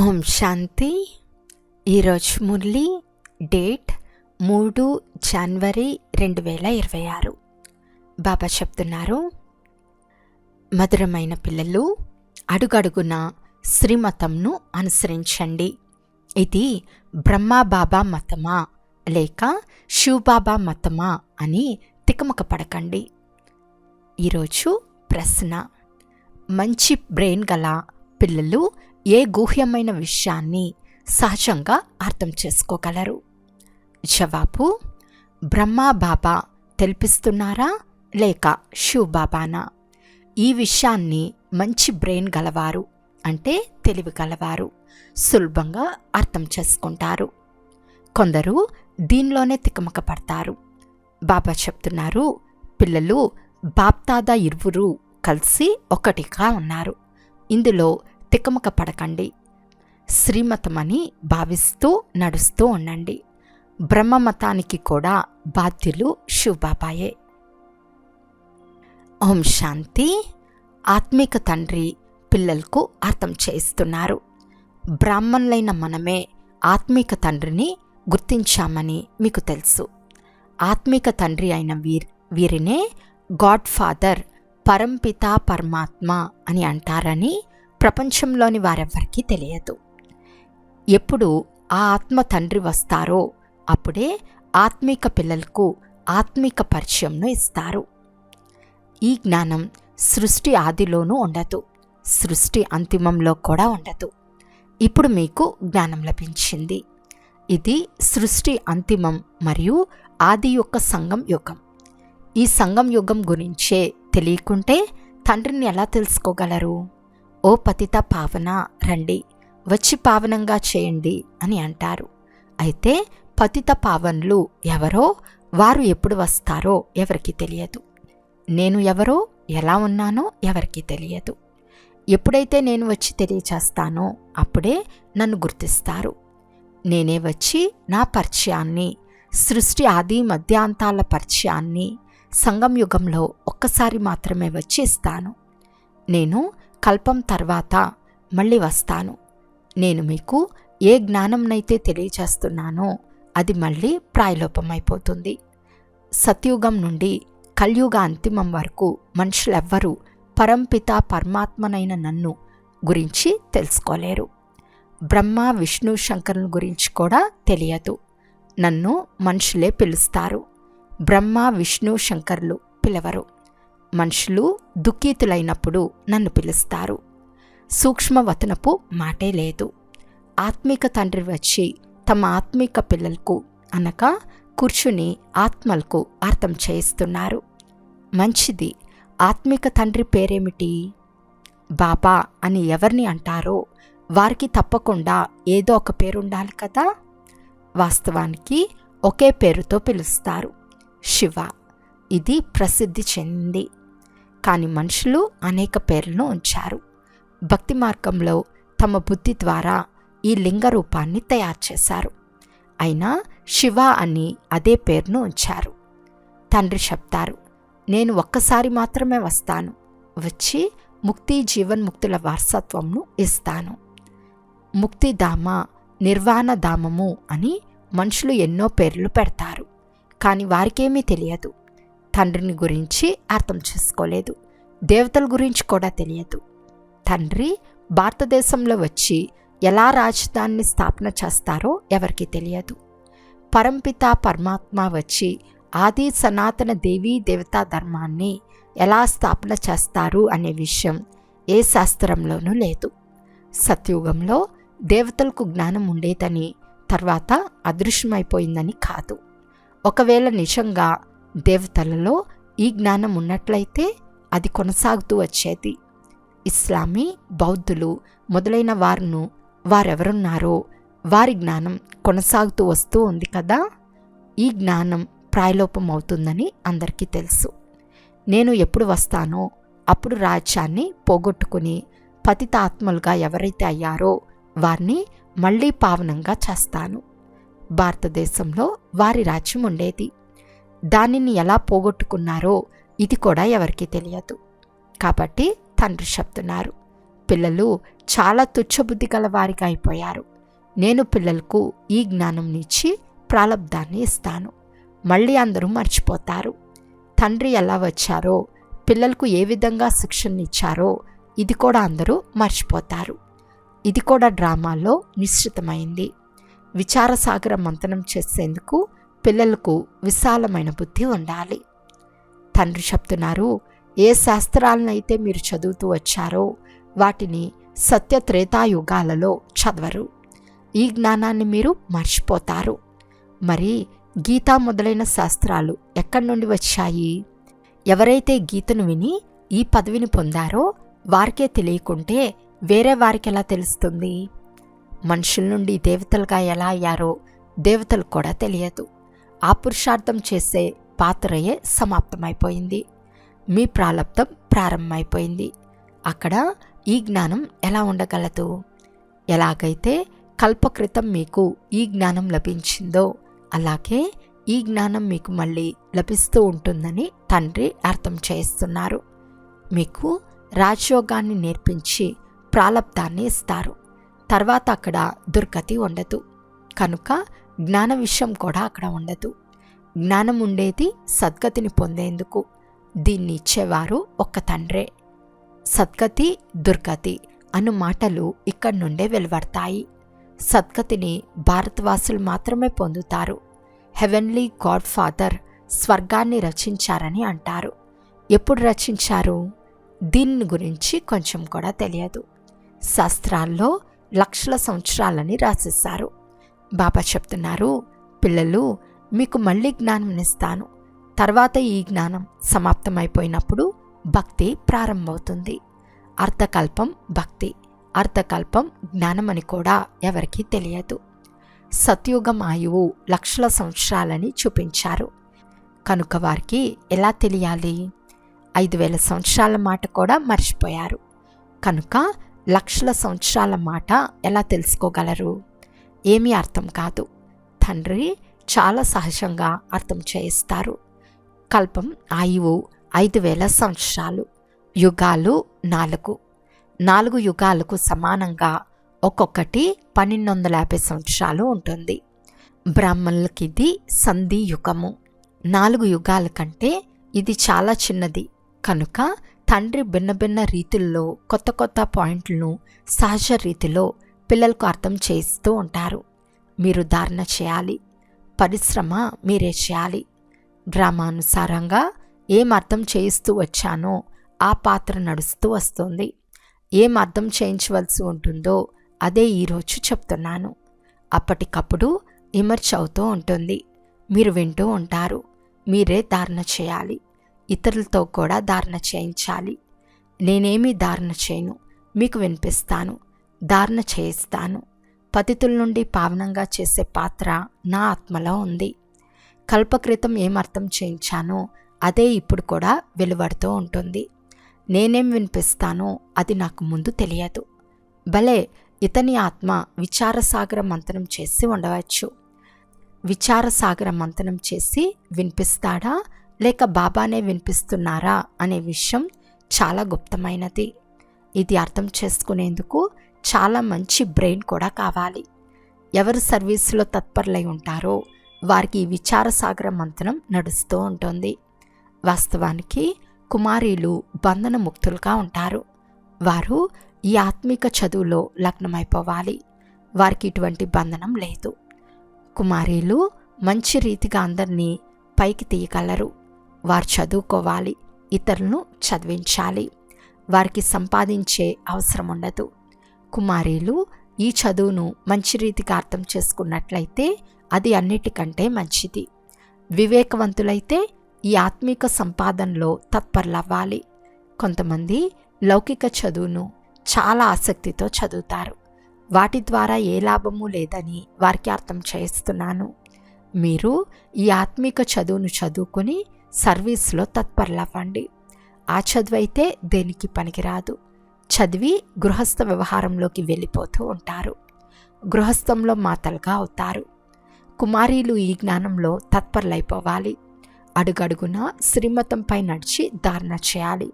ఓం శాంతి. ఈరోజు మురళి డేట్ మూడు జనవరి రెండు వేల ఇరవై ఆరు. బాబా చెప్తున్నారు మధురమైన పిల్లలు అడుగడుగున శ్రీమతంను అనుసరించండి. ఇది బ్రహ్మా బాబా మతమా లేక శివబాబా మతమా అని తికమక పడకండి. ఈరోజు ప్రశ్న మంచి బ్రెయిన్ గల పిల్లలు ఏ గుహ్యమైన విషయాన్ని సహజంగా అర్థం చేసుకోగలరు? జవాబు బ్రహ్మా బాబా తెలిపిస్తున్నారా లేక శివ్ బాబానా? ఈ విషయాన్ని మంచి బ్రెయిన్ గలవారు అంటే తెలివి గలవారు సులభంగా అర్థం చేసుకుంటారు. కొందరు దీనిలోనే తికమక పడతారు బాబా చెప్తున్నారు పిల్లలు బాప్తాదా ఇరువురు కలిసి ఒకటిగా ఉన్నారు. ఇందులో తికమక పడకండి శ్రీమతమని భావిస్తూ నడుస్తూ ఉండండి. బ్రహ్మమతానికి కూడా బాధ్యులు శివబాబాయే. ఓం శాంతి. ఆత్మిక తండ్రి పిల్లలకు అర్థం చేయిస్తున్నారు. బ్రాహ్మణులైన మనమే ఆత్మిక తండ్రిని గుర్తించామని మీకు తెలుసు. ఆత్మిక తండ్రి అయిన వీర్ వీరినే గాడ్ ఫాదర్ పరంపిత పరమాత్మ అని అంటారని ప్రపంచంలోని వారెవ్వరికీ తెలియదు. ఎప్పుడు ఆ ఆత్మ తండ్రి వస్తారో అప్పుడే ఆత్మిక పిల్లలకు ఆత్మిక పరిచయంను ఇస్తారు. ఈ జ్ఞానం సృష్టి ఆదిలోనూ ఉండదు సృష్టి అంతిమంలో కూడా ఉండదు. ఇప్పుడు మీకు జ్ఞానం లభించింది. ఇది సృష్టి అంతిమం మరియు ఆది యొక్క సంఘం యుగం. ఈ సంఘం యుగం గురించే తెలియకుంటే తండ్రిని ఎలా తెలుసుకోగలరు? ఓ పతిత పావన రండి వచ్చి పావనంగా చేయండి అని అంటారు. అయితే పతిత పావన్లు ఎవరో వారు ఎప్పుడు వస్తారో ఎవరికి తెలియదు. నేను ఎవరో ఎలా ఉన్నానో ఎవరికి తెలియదు. ఎప్పుడైతే నేను వచ్చి తెలియచేస్తానో అప్పుడే నన్ను గుర్తిస్తారు. నేనే వచ్చి నా పరిచయాన్ని సృష్టి ఆది మధ్యాంతాల పరిచయాన్ని సంగం యుగంలో ఒక్కసారి మాత్రమే వచ్చి ఇస్తాను నేను కల్పం తర్వాత మళ్ళీ వస్తాను. నేను మీకు ఏ జ్ఞానంనైతే తెలియచేస్తున్నానో అది మళ్ళీ ప్రాయలోపమైపోతుంది. సత్యుగం నుండి కలియుగ అంతిమం వరకు మనుషులెవ్వరూ పరంపిత పరమాత్మనైన నన్ను గురించి తెలుసుకోలేరు. బ్రహ్మ విష్ణు శంకరుల గురించి కూడా తెలియదు. నన్ను మనుషులే పిలుస్తారు. బ్రహ్మ విష్ణు శంకర్లు పిలవరు. మనుషులు దుఃఖితులైనప్పుడు నన్ను పిలుస్తారు. సూక్ష్మవతనపు మాటే లేదు. ఆత్మిక తండ్రి వచ్చి తమ ఆత్మిక పిల్లలకు అనగా కూర్చుని ఆత్మలకు అర్థం చేయిస్తున్నారు. మంచిది. ఆత్మిక తండ్రి పేరేమిటి? బాబా అని ఎవరిని అంటారో వారికి తప్పకుండా ఏదో ఒక పేరుండాలి కదా? వాస్తవానికి ఒకే పేరుతో పిలుస్తారు. శివ. ఇది ప్రసిద్ధి చెందింది. కానీ మనుషులు అనేక పేర్లను ఉంచారు. భక్తి మార్గంలో తమ బుద్ధి ద్వారా ఈ లింగ రూపాన్ని తయారు చేశారు. అయినా శివ అని అదే పేరును ఉంచారు. తండ్రి చెప్తారు నేను ఒక్కసారి మాత్రమే వస్తాను. వచ్చి ముక్తి జీవన్ముక్తుల వారసత్వంను ఇస్తాను. ముక్తిధామ నిర్వాణధామము అని మనుషులు ఎన్నో పేర్లు పెడతారు. కానీ వారికేమీ తెలియదు. తండ్రిని గురించి అర్థం చేసుకోలేదు. దేవతల గురించి కూడా తెలియదు. తండ్రి భారతదేశంలో వచ్చి ఎలా రాజధానిని స్థాపన చేస్తారో ఎవరికి తెలియదు. పరంపిత పరమాత్మ వచ్చి ఆది సనాతన దేవీ దేవతా ధర్మాన్ని ఎలా స్థాపన చేస్తారు అనే విషయం ఏ శాస్త్రంలోనూ లేదు. సత్యుగంలో దేవతలకు జ్ఞానం ఉండేదని తర్వాత అదృశ్యమైపోయిందని కాదు. ఒకవేళ నిజంగా దేవతలలో ఈ జ్ఞానం ఉన్నట్లయితే అది కొనసాగుతూ వచ్చేది. ఇస్లామీ బౌద్ధులు మొదలైన వారును వారెవరున్నారో వారి జ్ఞానం కొనసాగుతూ వస్తూ ఉంది కదా? ఈ జ్ఞానం ప్రాయలోపం అవుతుందని అందరికీ తెలుసు. నేను ఎప్పుడు వస్తానో అప్పుడు రాజ్యాన్ని పోగొట్టుకుని పతితాత్మలుగా ఎవరైతే అయ్యారో వారిని మళ్ళీ పావనంగా చేస్తాను. భారతదేశంలో వారి రాజ్యం ఉండేది. దానిని ఎలా పోగొట్టుకున్నారో ఇది కూడా ఎవరికీ తెలియదు. కాబట్టి తండ్రి చెప్తున్నారు పిల్లలు చాలా తుచ్చబుద్ధి గల వారిగా అయిపోయారు. నేను పిల్లలకు ఈ జ్ఞానంనిచ్చి ప్రాలబ్ధాన్ని ఇస్తాను. మళ్ళీ అందరూ మర్చిపోతారు. తండ్రి ఎలా వచ్చారో పిల్లలకు ఏ విధంగా శిక్షణనిచ్చారో ఇది కూడా అందరూ మర్చిపోతారు. ఇది కూడా డ్రామాలో నిశ్చితమైంది విచారసాగర మంతనం చేసేందుకు పిల్లలకు విశాలమైన బుద్ధి ఉండాలి. తండ్రి చెప్తున్నారు ఏ శాస్త్రాలనైతే మీరు చదువుతూ వచ్చారో వాటిని సత్య త్రేతాయుగాలలో చదవరు. ఈ జ్ఞానాన్ని మీరు మర్చిపోతారు. మరి గీత మొదలైన శాస్త్రాలు ఎక్కడి నుండి వచ్చాయి? ఎవరైతే గీతను విని ఈ పదవిని పొందారో వారికే తెలియకుంటే వేరే వారికి ఎలా తెలుస్తుంది? మనుషుల నుండి దేవతలుగా ఎలా అయ్యారో దేవతలు కూడా తెలియదు. ఆ పురుషార్థం చేసే పాత్రయే సమాప్తమైపోయింది. మీ ప్రాలబ్ధం ప్రారంభమైపోయింది. అక్కడ ఈ జ్ఞానం ఎలా ఉండగలదు? ఎలాగైతే కల్పకృతం మీకు ఈ జ్ఞానం లభించిందో అలాగే ఈ జ్ఞానం మీకు మళ్ళీ లభిస్తూ ఉంటుందని తండ్రి అర్థం చేస్తున్నారు. మీకు రాజయోగాన్ని నేర్పించి ప్రాలబ్ధాన్ని ఇస్తారు. తర్వాత అక్కడ దుర్గతి ఉండదు. కనుక జ్ఞాన విషయం కూడా అక్కడ ఉండదు. జ్ఞానం ఉండేది సద్గతిని పొందేందుకు. దీన్ని ఇచ్చేవారు ఒక్క తండ్రే. సద్గతి దుర్గతి అను మాటలు ఇక్కడి నుండే వెలువడతాయి. సద్గతిని భారతవాసులు మాత్రమే పొందుతారు. హెవెన్లీ గాడ్ ఫాదర్ స్వర్గాన్ని రచించారని అంటారు. ఎప్పుడు రచించారు? దీని గురించి కొంచెం కూడా తెలియదు. శాస్త్రాల్లో లక్షల సంవత్సరాలని రాసేశారు. బాబా చెప్తున్నారు పిల్లలు మీకు మళ్ళీ జ్ఞానం ఇస్తాను. తర్వాత ఈ జ్ఞానం సమాప్తమైపోయినప్పుడు భక్తి ప్రారంభమవుతుంది. అర్థకల్పం భక్తి అర్థకల్పం జ్ఞానం అని కూడా ఎవరికీ తెలియదు. సత్యుగం ఆయువు లక్షల సంవత్సరాలని చూపించారు. కనుక వారికి ఎలా తెలియాలి? ఐదు వేల సంవత్సరాల మాట కూడా మర్చిపోయారు. కనుక లక్షల సంవత్సరాల మాట ఎలా తెలుసుకోగలరు? ఏమీ అర్థం కాదు. తండ్రి చాలా సహజంగా అర్థం చేయిస్తారు. కల్పం ఆయువు ఐదు వేల సంవత్సరాలు. యుగాలు నాలుగు. నాలుగు యుగాలకు సమానంగా ఒక్కొక్కటి పన్నెండు వందల యాభై సంవత్సరాలు ఉంటుంది. బ్రాహ్మణులకి ఇది సంధి యుగము. నాలుగు యుగాల కంటే ఇది చాలా చిన్నది. కనుక తండ్రి భిన్న భిన్న రీతుల్లో కొత్త కొత్త పాయింట్లను సహజ రీతిలో పిల్లలకు అర్థం చేస్తూ ఉంటారు. మీరు ధారణ చేయాలి. పరిశ్రమ మీరే చేయాలి. గ్రామానుసారంగా ఏం అర్థం చేయిస్తూ వచ్చానో ఆ పాత్ర నడుస్తూ వస్తుంది. ఏం అర్థం చేయించవలసి ఉంటుందో అదే ఈరోజు చెప్తున్నాను. అప్పటికప్పుడు ఇమర్చ్ అవుతూ ఉంటుంది. మీరు వింటూ ఉంటారు. మీరే ధారణ చేయాలి. ఇతరులతో కూడా ధారణ చేయించాలి. నేనేమీ ధారణ చేయను. మీకు వినిపిస్తాను. ధారణ చేయిస్తాను. పతితుల నుండి పావనంగా చేసే పాత్ర నా ఆత్మలో ఉంది. కల్పకృతం ఏం అర్థం చేయించానో అదే ఇప్పుడు కూడా వెలువడుతూ ఉంటుంది. నేనేం వినిపిస్తానో అది నాకు ముందు తెలియదు. భలే! ఇతని ఆత్మ విచారసాగర మంతనం చేసి ఉండవచ్చు. విచారసాగర మంతనం చేసి వినిపిస్తాడా? లేక బాబానే వినిపిస్తున్నారా? అనే విషయం చాలా గుప్తమైనది. ఇది అర్థం చేసుకునేందుకు చాలా మంచి బ్రెయిన్ కూడా కావాలి. ఎవరు సర్వీసులో తత్పరులై ఉంటారో వారికి విచారసాగర మంతనం నడుస్తూ ఉంటుంది. వాస్తవానికి కుమారీలు బంధన ముక్తులుగా ఉంటారు. వారు ఈ ఆత్మిక చదువులో లగ్నమైపోవాలి. వారికి ఇటువంటి బంధనం లేదు. కుమారీలు మంచి రీతిగా అందరినీ పైకి తీయగలరు. వారు చదువుకోవాలి. ఇతరులను చదివించాలి. వారికి సంపాదించే అవసరం ఉండదు కుమారీలు ఈ చదువును మంచి రీతిగా అర్థం చేసుకున్నట్లయితే అది అన్నిటికంటే మంచిది. వివేకవంతులైతే ఈ ఆత్మిక సంపాదనలో తత్పరులవ్వాలి. కొంతమంది లౌకిక చదువును చాలా ఆసక్తితో చదువుతారు. వాటి ద్వారా ఏ లాభము లేదని వారికి అర్థం చేస్తున్నాను. మీరు ఈ ఆత్మిక చదువును చదువుకొని సర్వీస్లో తత్పరులవ్వండి. ఆ చదువు అయితే దేనికి పనికిరాదు. చదివి గృహస్థ వ్యవహారంలోకి వెళ్ళిపోతూ ఉంటారు. గృహస్థంలో మాతలుగా అవుతారు. కుమారీలు ఈ జ్ఞానంలో తత్పరులైపోవాలి. అడుగడుగున శ్రీమతంపై నడిచి ధారణ చేయాలి.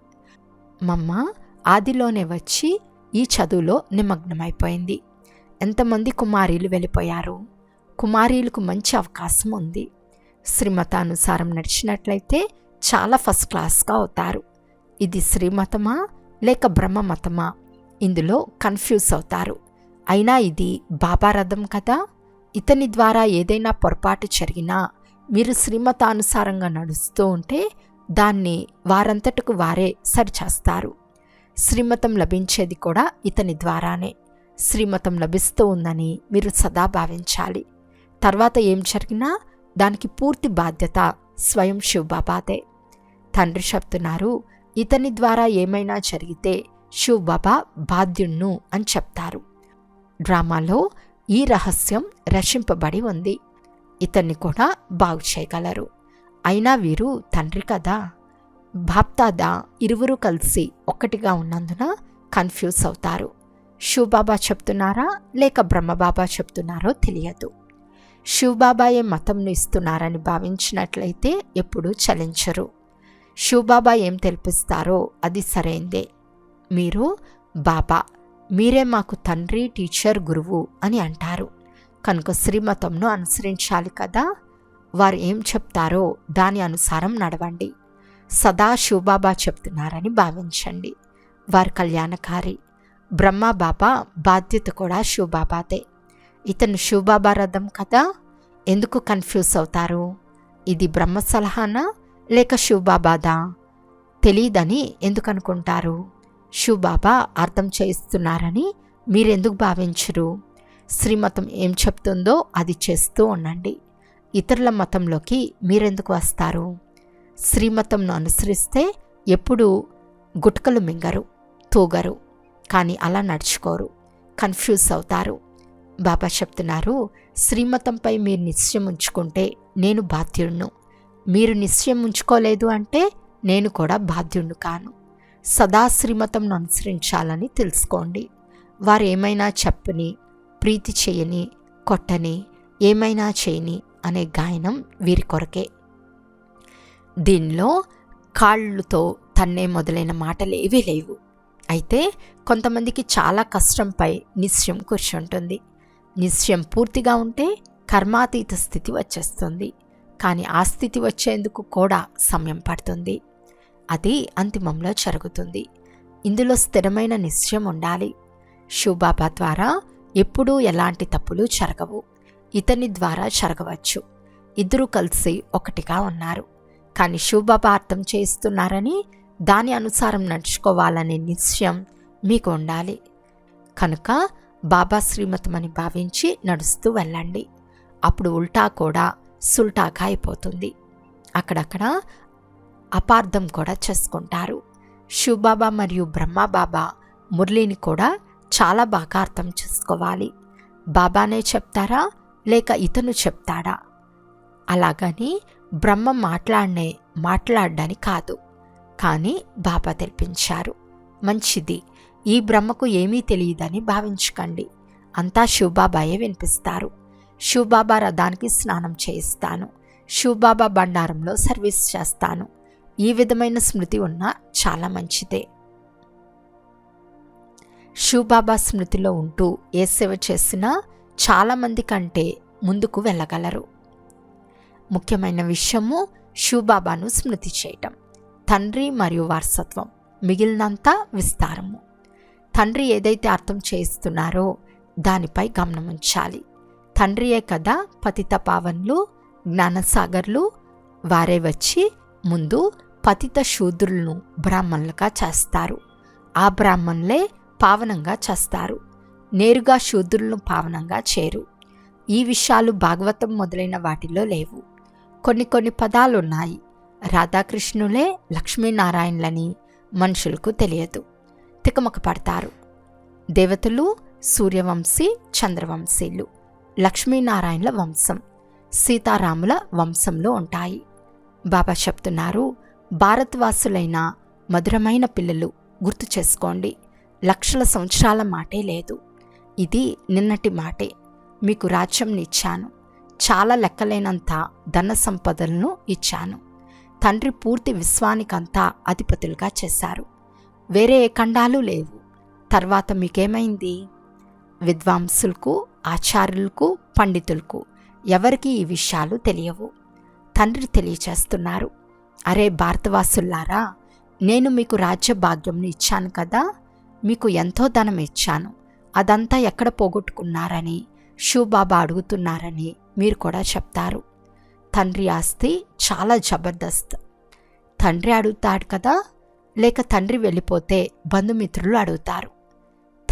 మమ్మ ఆదిలోనే వచ్చి ఈ చదువులో నిమగ్నమైపోయింది. ఎంతమంది కుమారీలు వెళ్ళిపోయారు? కుమారీలకు మంచి అవకాశం ఉంది. శ్రీమతానుసారం నడిచినట్లయితే చాలా ఫస్ట్ క్లాస్గా అవుతారు. ఇది శ్రీమతమా? లేక బ్రహ్మ మతమా ఇందులో కన్ఫ్యూజ్ అవుతారు. అయినా ఇది బాబా రథం కదా? ఇతని ద్వారా ఏదైనా పొరపాటు జరిగినా మీరు శ్రీమతానుసారంగా నడుస్తూ ఉంటే దాన్ని వారంతటకు వారే సరిచేస్తారు. శ్రీమతం లభించేది కూడా ఇతని ద్వారానే. శ్రీమతం లభిస్తూ ఉందని మీరు సదా భావించాలి. తర్వాత ఏం జరిగినా దానికి పూర్తి బాధ్యత స్వయం శివబాబాదే. తండ్రి చెప్తున్నారు ఇతని ద్వారా ఏమైనా జరిగితే శివబాబా బాధ్యుణ్ణు అని చెప్తారు. డ్రామాలో ఈ రహస్యం రచింపబడి ఉంది. ఇతన్ని కూడా బాగు చేయగలరు. అయినా వీరు తండ్రి కదా. బాప్తాదా ఇరువురు కలిసి ఒక్కటిగా ఉన్నందున కన్ఫ్యూజ్ అవుతారు. శివబాబా చెప్తున్నారా లేక బ్రహ్మబాబా చెప్తున్నారో తెలియదు. శివబాబాయే మతంను ఇస్తున్నారని భావించినట్లయితే ఎప్పుడూ చలించరు. శివబాబా ఏం తెలిపిస్తారో అది సరైందే. మీరు బాబా మీరే మాకు తండ్రి టీచర్ గురువు అని అంటారు. కనుక శ్రీమతంను అనుసరించాలి కదా? వారు ఏం చెప్తారో దాని అనుసారం నడవండి. సదా శివబాబా చెప్తున్నారని భావించండి. వారి కళ్యాణకారి. బ్రహ్మ బాబా బాధ్యత కూడా శివబాబాదే ఇతను శివబాబా రథం కదా? ఎందుకు కన్ఫ్యూజ్ అవుతారు? ఇది బ్రహ్మ సలహానా? లేక శివబాబాదా తెలియదని ఎందుకు అనుకుంటారు శివబాబా అర్థం చేయిస్తున్నారని మీరెందుకు భావించరు? శ్రీమతం ఏం చెప్తుందో అది చేస్తూ ఉండండి. ఇతరుల మతంలోకి మీరెందుకు వస్తారు? శ్రీమతంను అనుసరిస్తే ఎప్పుడూ గుట్కలు మింగరు తూగరు కానీ అలా నడుచుకోరు కన్ఫ్యూజ్ అవుతారు. బాబా చెప్తున్నారు శ్రీమతంపై మీరు నిశ్చయం ఉంచుకుంటే నేను బాధ్యుణ్ణు. మీరు నిశ్చయం ఉంచుకోలేదు అంటే నేను కూడా బాధ్యుణ్ణి కాను. సదా శ్రీమతంను అనుసరించాలని తెలుసుకోండి. వారు ఏమైనా చెప్పని ప్రీతి చేయని కొట్టని ఏమైనా చేయని అనే గాయనం వీరి కొరకే. దీనిలో కాళ్ళుతో తన్నే మొదలైన మాటలు ఏవీ లేవు. అయితే కొంతమందికి చాలా కష్టంపై నిశ్చయం కూర్చుంటుంది. నిశ్చయం పూర్తిగా ఉంటే కర్మాతీత స్థితి వచ్చేస్తుంది. కానీ ఆ స్థితి వచ్చేందుకు కూడా సమయం పడుతుంది. అది అంతిమంలో జరుగుతుంది. ఇందులో స్థిరమైన నిశ్చయం ఉండాలి. శివబాబా ద్వారా ఎప్పుడూ ఎలాంటి తప్పులు జరగవు. ఇతని ద్వారా జరగవచ్చు. ఇద్దరూ కలిసి ఒకటిగా ఉన్నారు. కానీ శివబాబా అర్థం చేస్తున్నారని దాని అనుసారం నడుచుకోవాలనే నిశ్చయం మీకు ఉండాలి. కనుక బాబా శ్రీమతమని భావించి నడుస్తూ వెళ్ళండి. అప్పుడు ఉల్టా కూడా సుల్టాగా అయిపోతుంది అక్కడక్కడ అపార్థం కూడా చేసుకుంటారు. శివబాబా మరియు బ్రహ్మబాబా మురళిని కూడా చాలా బాగా అర్థం చేసుకోవాలి. బాబానే చెప్తారా? లేక ఇతను చెప్తాడా? అలాగని బ్రహ్మ మాట్లాడనే మాట్లాడడానికి కాదు. కానీ బాబా తెలిపించారు. మంచిది. ఈ బ్రహ్మకు ఏమీ తెలియదని భావించకండి. అంతా శివబాబాయే వినిపిస్తారు. శివబాబా రథానికి స్నానం చేయిస్తాను. శివబాబా బండారంలో సర్వీస్ చేస్తాను. ఈ విధమైన స్మృతి ఉన్న చాలా మంచిదే. శివబాబా స్మృతిలో ఉంటూ ఏ సేవ చేసినా చాలామంది కంటే ముందుకు వెళ్ళగలరు. ముఖ్యమైన విషయము శివబాబాను స్మృతి చేయటం. తండ్రి మరియు వారసత్వం మిగిలినంతా విస్తారము. తండ్రి ఏదైతే అర్థం చేస్తున్నారో దానిపై గమనం ఉంచాలి తండ్రియే కదా పతిత పావన్లు జ్ఞానసాగర్లు. వారే వచ్చి ముందు పతిత శూద్రులను బ్రాహ్మణులుగా చేస్తారు. ఆ బ్రాహ్మణులే పావనంగా చేస్తారు. నేరుగా శూద్రులను పావనంగా చేరు. ఈ విషయాలు భాగవతం మొదలైన వాటిలో లేవు. కొన్ని కొన్ని పదాలున్నాయి. రాధాకృష్ణులే లక్ష్మీనారాయణలని మనుషులకు తెలియదు. తికమక పడతారు. దేవతలు సూర్యవంశీ చంద్రవంశీలు. లక్ష్మీనారాయణల వంశం సీతారాముల వంశంలో ఉంటాయి. బాబా చెప్తున్నారు భారత్వాసులైన మధురమైన పిల్లలు గుర్తు చేసుకోండి లక్షల సంవత్సరాల మాటే లేదు. ఇది నిన్నటి మాటే. మీకు రాజ్యంనిచ్చాను చాలా లెక్కలేనంత ధన సంపదలను ఇచ్చాను. తండ్రి పూర్తి విశ్వానికంతా అధిపతులుగా చేశారు. వేరే ఏ ఖండాలు లేవు. తర్వాత మీకేమైంది? విద్వాంసులకు ఆచార్యులకు పండితులకు ఎవరికి ఈ విషయాలు తెలియవు. తండ్రి తెలియచేస్తున్నారు. అరే భారతవాసుల్లారా నేను మీకు రాజ్య భాగ్యంని ఇచ్చాను కదా మీకు ఎంతో ధనం ఇచ్చాను. అదంతా ఎక్కడ పోగొట్టుకున్నారని షూబాబా అడుగుతున్నారని మీరు కూడా చెప్తారు. తండ్రి ఆస్తి చాలా జబర్దస్త్. తండ్రి అడుగుతాడు కదా లేక తండ్రి వెళ్ళిపోతే బంధుమిత్రులు అడుగుతారు.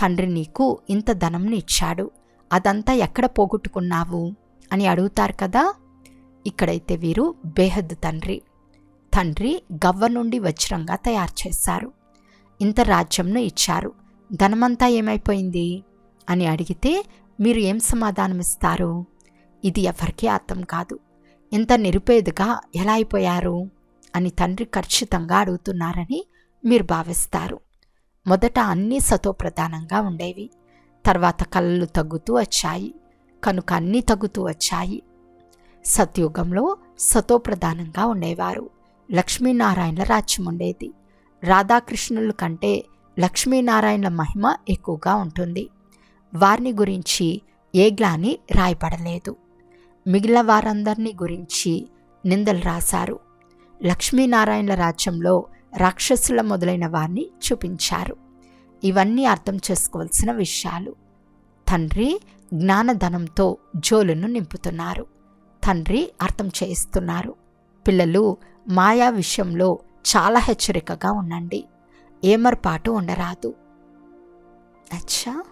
తండ్రి నీకు ఇంత ధనంని ఇచ్చాడు. అదంతా ఎక్కడ పోగొట్టుకున్నావు? అని అడుగుతారు కదా? ఇక్కడైతే వీరు బేహద్ తండ్రి. తండ్రి గవ్వ నుండి వజ్రంగా తయారు చేశారు. ఇంత రాజ్యంను ఇచ్చారు. ధనమంతా ఏమైపోయింది? అని అడిగితే మీరు ఏం సమాధానం ఇస్తారు ఇది ఎవరికీ అర్థం కాదు. ఇంత నిరుపేదగా ఎలా అయిపోయారు? అని తండ్రి ఖచ్చితంగా అడుగుతున్నారని మీరు భావిస్తారు. మొదట అన్నీ సతోప్రధానంగా ఉండేవి. తర్వాత కళ్ళు తగ్గుతూ వచ్చాయి. కనుక అన్నీ తగ్గుతూ వచ్చాయి. సత్యుగంలో సతోప్రధానంగా ఉండేవారు. లక్ష్మీనారాయణల రాజ్యం ఉండేది. రాధాకృష్ణుల కంటే లక్ష్మీనారాయణల మహిమ ఎక్కువగా ఉంటుంది. వారిని గురించి ఏ గ్లాని రాయబడలేదు. మిగిలిన వారందరినీ గురించి నిందలు రాశారు. లక్ష్మీనారాయణల రాజ్యంలో రాక్షసుల మొదలైన వారిని చూపించారు. ఇవన్నీ అర్థం చేసుకోవాల్సిన విషయాలు. తండ్రి జ్ఞానధనంతో జోలును నింపుతున్నారు. తండ్రి అర్థం చేయిస్తున్నారు. పిల్లలు మాయా విషయంలో చాలా హెచ్చరికగా ఉండండి. ఏమర్పాటు ఉండరాదు. అచ్చా!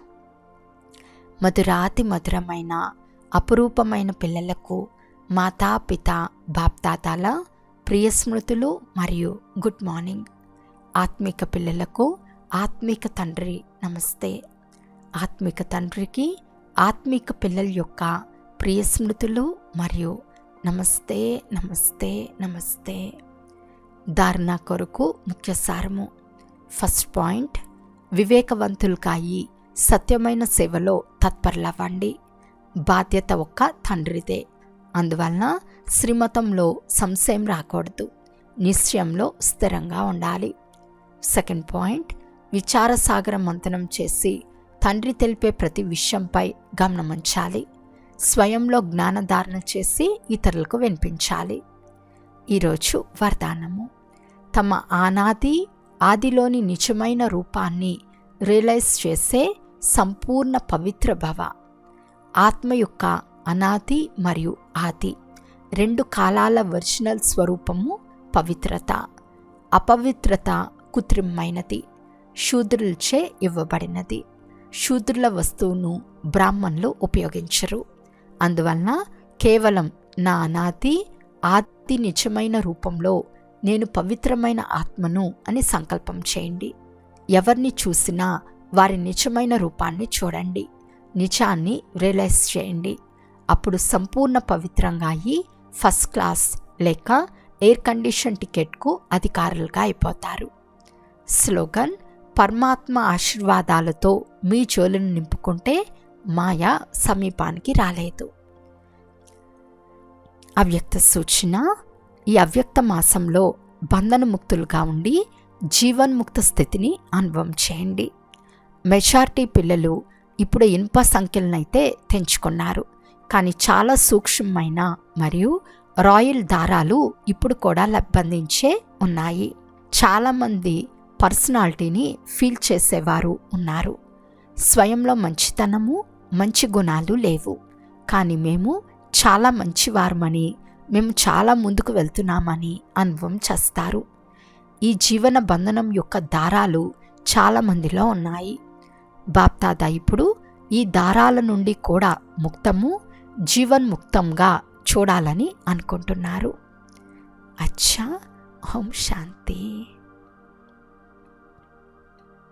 మధురాతి మధురమైన అపురూపమైన పిల్లలకు మాతా పిత బాప్తాతాల ప్రియ స్మృతులు మరియు గుడ్ మార్నింగ్. ఆత్మిక పిల్లలకు ఆత్మిక తండ్రి నమస్తే. ఆత్మిక తండ్రికి ఆత్మిక పిల్లల యొక్క ప్రియ స్మృతులు మరియు నమస్తే నమస్తే నమస్తే. ధారణ కొరకు ముఖ్య సారము. ఫస్ట్ పాయింట్ వివేకవంతులకాయి సత్యమైన సేవలో తత్పరులవ్వండి. బాధ్యత ఒక్క తండ్రిదే. అందువలన శ్రీమతంలో సంశయం రాకూడదు. నిశ్చయంలో స్థిరంగా ఉండాలి. సెకండ్ పాయింట్ విచారసాగర మంతనం చేసి తండ్రి తెలిపే ప్రతి విషయంపై గమనముంచాలి స్వయంలో జ్ఞానధారణ చేసి ఇతరులకు వినిపించాలి. ఈరోజు వరదానము తమ ఆనాది ఆదిలోని నిజమైన రూపాన్ని రియలైజ్ చేసే సంపూర్ణ పవిత్ర భవ. ఆత్మ యొక్క అనాది మరియు ఆది రెండు కాలాల ఒరిజినల్ స్వరూపము పవిత్రత. అపవిత్రత కృత్రిమైనది శూద్రులచే ఇవ్వబడినది. శూద్రుల వస్తువును బ్రాహ్మణులు ఉపయోగించరు. అందువలన కేవలం నా అనాతి ఆతి నిజమైన రూపంలో నేను పవిత్రమైన ఆత్మను అని సంకల్పం చేయండి. ఎవరిని చూసినా వారి నిజమైన రూపాన్ని చూడండి. నిజాన్ని రియలైజ్ చేయండి. అప్పుడు సంపూర్ణ పవిత్రంగా అయ్యి ఫస్ట్ క్లాస్ లేక ఎయిర్ కండిషన్ టికెట్కు అధికారులుగా అయిపోతారు. స్లోగన్ పరమాత్మ ఆశీర్వాదాలతో మీ చెవులను నింపుకుంటే మాయ సమీపానికి రాలేదు. అవ్యక్త సూచన ఈ అవ్యక్త మాసంలో బంధనముక్తులుగా ఉండి జీవన్ముక్త స్థితిని అనుభవం చేయండి. మెజార్టీ పిల్లలు ఇప్పుడు ఇనుప సంఖ్యలనైతే తెంచుకున్నారు. కానీ చాలా సూక్ష్మమైన మరియు రాయల్ దారాలు ఇప్పుడు కూడా లబ్బందించే ఉన్నాయి. చాలామంది పర్సనాలిటీని ఫీల్ చేసేవారు ఉన్నారు. స్వయంలో మంచితనము మంచి గుణాలు లేవు. కానీ మేము చాలా మంచివారమని మేము చాలా ముందుకు వెళ్తున్నామని అనుభవం చేస్తారు. ఈ జీవన బంధనం యొక్క దారాలు చాలామందిలో ఉన్నాయి. బాప్తాదా ఇప్పుడు ఈ దారాల నుండి కూడా ముక్తము జీవన్ముక్తంగా చూడాలని అనుకుంటున్నారు. అచ్చా! ఓం శాంతి.